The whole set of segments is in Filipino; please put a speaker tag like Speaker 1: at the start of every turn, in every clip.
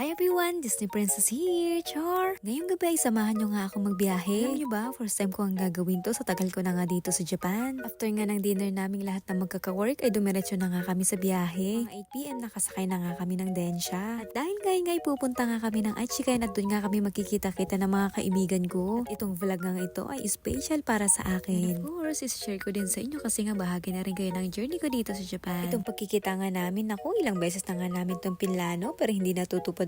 Speaker 1: Hi everyone! Disney Princess here! Char! Ngayong gabi ay samahan nyo nga ako magbiyahe. Alam nyo ba, first time ko ang gagawin to sa tagal ko na nga dito sa Japan. After nga ng dinner naming lahat na magkaka-work ay dumiretso na nga kami sa biyahe. Mga 8pm nakasakay na nga kami ng Densha. At dahil ngay-ngay pupunta nga kami ng Aichikan at doon nga kami magkikita-kita ng mga kaibigan ko. At itong vlog nga ito ay special para sa akin. And of course, is-share ko din sa inyo kasi nga bahagi na rin kayo ng journey ko dito sa Japan. Itong pagkikita nga namin, naku, ilang beses na nga namin itong pinlano pero hindi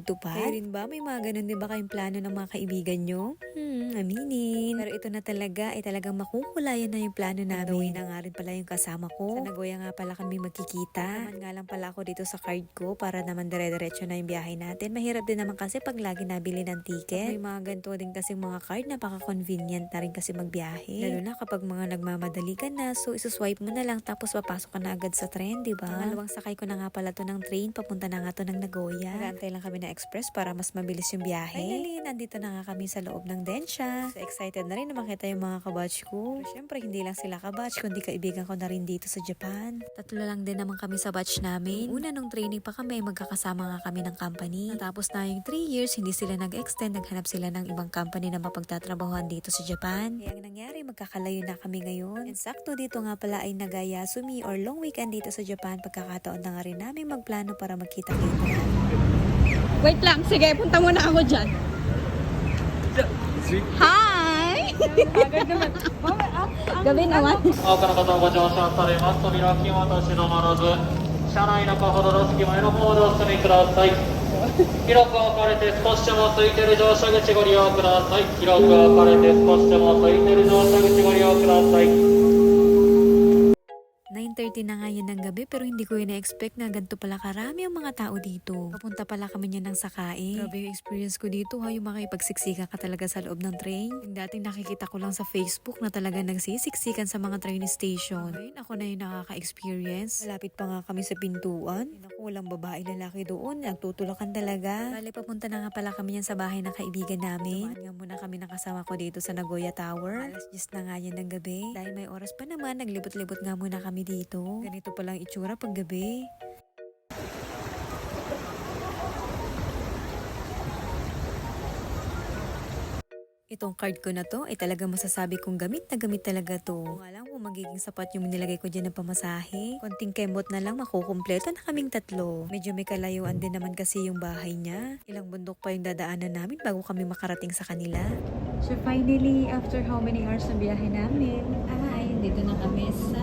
Speaker 1: natutupad-tupad. Kayo rin ba? May mga ganun din ba kayong plano ng mga kaibigan nyo? Hmm, aminin. Pero ito na talaga, ay talagang makukulayan na yung plano namin. Gawin na nga rin pala yung kasama ko. Sa Nagoya nga pala kami magkikita. Naman nga lang pala ako dito sa card ko para naman dire-diretso na yung biyahe natin. Mahirap din naman kasi pag lagi nabili ng ticket. May mga ganito din kasi mga card, napaka-convenient na rin kasi magbiyahe. Lalo na kapag mga nagmamadali ka na, so isuswipe mo na lang tapos papasok ka na agad sa train, di ba? Pangalawang sakay ko na nga pala to ng train, papunta na nga to ng Nagoya. Nagantay lang kami express para mas mabilis yung biyahe. Finally, nandito na nga kami sa loob ng Densha. So excited na rin na makita yung mga kabatch ko. Pero syempre, hindi lang sila kabatch, kundi kaibigan ko na rin dito sa Japan. Tatlo lang din naman kami sa batch namin. Una nung training pa kami, magkakasama nga kami ng company. Natapos na yung 3 years, hindi sila nag-extend, naghanap sila ng ibang company na mapagtatrabahuan dito sa Japan. Kaya ang nangyari, magkakalayo na kami ngayon. And sakto dito nga pala ay nagayasumi or long weekend dito sa Japan. Pagkakataon na nga rin namin magplano para magkita-kita.
Speaker 2: Wait lang, sige, punta muna ako dyan. Hi! Gabi naman.
Speaker 3: ご乗車されます扉は気渡し止まらず車内中ほどの隙間への方でお進みください広く分かれて少しでも空いている乗車口ご利用ください広く分かれて少しでも空いている乗車口ご利用ください
Speaker 1: 9.30 na nga yun ng gabi pero hindi ko yun na-expect na ganito pala karami ang mga tao dito. Papunta pala kami niya ng sakain. Grabe yung experience ko dito ha, yung makipagsiksikan ka talaga sa loob ng train. Yung dating nakikita ko lang sa Facebook na talaga nagsisiksikan sa mga train station. Ngayon ako na yung nakaka-experience. Malapit pa nga kami sa pintuan. Naku, walang babae lalaki doon. Nagtutulakan talaga. Bale, papunta na nga pala kami yan sa bahay ng kaibigan namin. Tumaan nga muna kami nakasama ko dito sa Nagoya Tower. Alas 10 na nga yan ng gabi. Dahil may oras pa naman, naglibot-libot nga muna kami dito. Ganito palang itsura pag gabi. Itong card ko na to ay talaga masasabi kong gamit na gamit talaga to. Kung alam kung magiging sapat yung nilagay ko dyan ng pamasahe. Konting kembot na lang makukumpleto na kaming tatlo. Medyo may kalayuan din naman kasi yung bahay niya. Ilang bundok pa yung dadaanan namin bago kami makarating sa kanila.
Speaker 2: So finally, after how many hours na biyahe namin, ay, dito na kami sa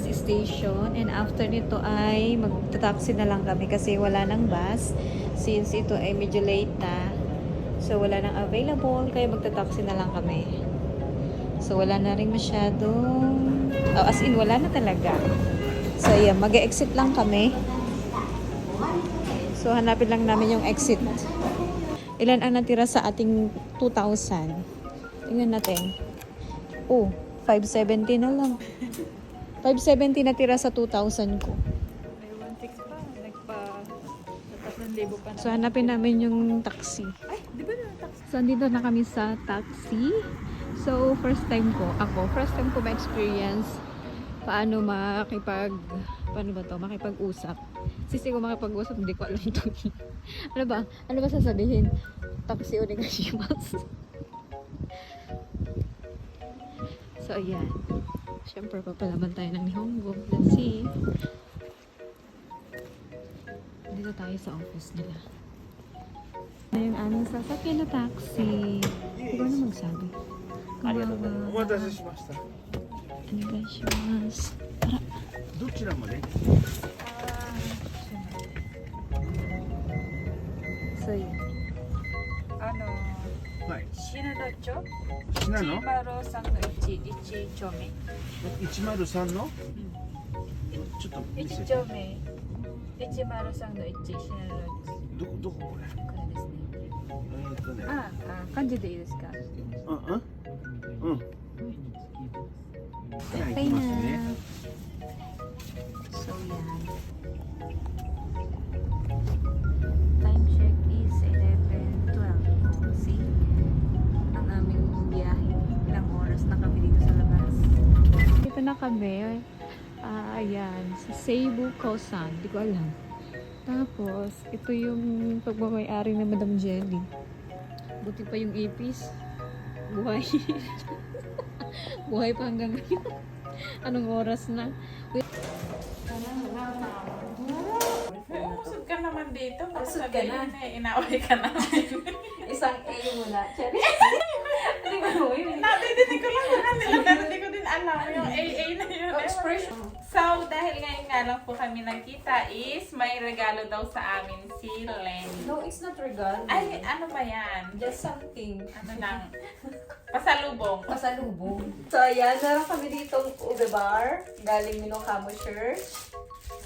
Speaker 2: last station. And after nito ay magta-taxi na lang kami kasi wala nang bus. Since ito ay medyo late na. So wala nang available, kaya magta-taxi na lang kami. So wala na rin masyadong... Oh, as in, wala na talaga. So yeah, mag-exit lang kami. So hanapin lang namin yung exit. Ilan ang natira sa ating 2,000? Tingnan natin. Oh, 570 na lang. 570 natira sa 2,000 ko.
Speaker 4: May 1.6 pa. Nagpa... Tatlong libo pa na.
Speaker 2: So hanapin namin yung taxi.
Speaker 4: Ay, di ba na taxi?
Speaker 2: So andito na kami sa taxi. So first time ko, ako, first time ko ma-experience paano makipag, paano ba to, makipag-usap. Sisi ko makipag-usap, hindi ko alam to. ano ba? Ano ba sasabihin? Taxi o negashimasu. so ayan. Siyempre, papalaban tayo ng Nihongo. Let's see. Dito tayo sa office nila. Na yung aming sasakyan na taxi. Yes. Ikaw na magsabi. Kawawa.
Speaker 5: Omatase shimashita. Ano
Speaker 2: Onegai
Speaker 5: shimasu. Tara. Dochira made? Ah,
Speaker 2: so, yun.
Speaker 4: Ano?
Speaker 5: Right. Shinanocho?
Speaker 4: Shinano?
Speaker 5: Chibaro-san 濃
Speaker 4: ？103の1、1丁目。
Speaker 5: 一丸三の？ちょっと見せ
Speaker 4: 1
Speaker 5: て。
Speaker 4: 丁目。103の1、Shinodacho。
Speaker 5: どこどここれ？
Speaker 4: これですね。
Speaker 5: えーっとね。
Speaker 4: あ、あ、漢字でいいですか？
Speaker 5: うんうん。うん。
Speaker 2: Na
Speaker 1: kami.
Speaker 2: Ah, ayan. Sa Seibu Kosan. Hindi ko alam. Tapos, ito yung pagmamayari ng Madam Jelly. Buti pa yung ipis. Buhay. Buhay pa hanggang ngayon. Anong oras na? Wait,
Speaker 4: umusog ka naman dito.
Speaker 2: Usog ka na.
Speaker 4: eh, inaaway ka namin.
Speaker 2: isang A muna. Cherry. Hindi ba yun?
Speaker 4: Nadidinig ko lang yung nila, pero alam yung AA na yun.
Speaker 2: Oh, expression.
Speaker 4: So, dahil ngayon nga lang po kami nagkita is may regalo daw sa amin si Lenny.
Speaker 2: No, it's not regal.
Speaker 4: Ay, ano ba yan?
Speaker 2: Just something.
Speaker 4: Ano lang? Pasalubong.
Speaker 2: Pasalubong. So, ayan. Meron kami ditong ube bar. Galing Minokamo Church.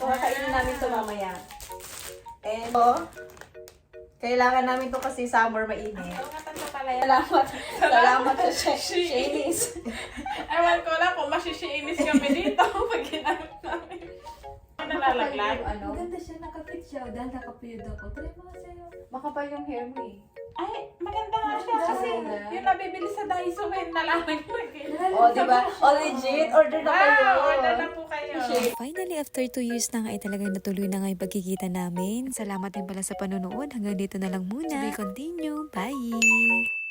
Speaker 2: So, kakainin namin ito mamaya. And, oh, kailangan namin to kasi summer mainit.
Speaker 4: Yan.
Speaker 2: Salamat. Salamat sa Chinese.
Speaker 4: Ewan ko lang kung masisiinis kami dito pag ginamit namin. Ano nalalaglag?
Speaker 2: Ano?
Speaker 1: Maganda siya, nakapit siya. Dahil nakapiyod ako. Try mo sa'yo.
Speaker 2: Makapal yung hair mo eh.
Speaker 4: Ay, maganda nga siya kasi
Speaker 2: Maganda.
Speaker 4: yung nabibili sa Daiso may nalalaglag eh.
Speaker 2: Oh, di ba? Oh, legit. Order na kayo.
Speaker 4: Wow, order na po kayo.
Speaker 1: Finally, after 2 years na nga ay talagang natuloy na nga yung pagkikita namin. Salamat din pala sa panonood. Hanggang dito na lang muna. To be continue. Bye!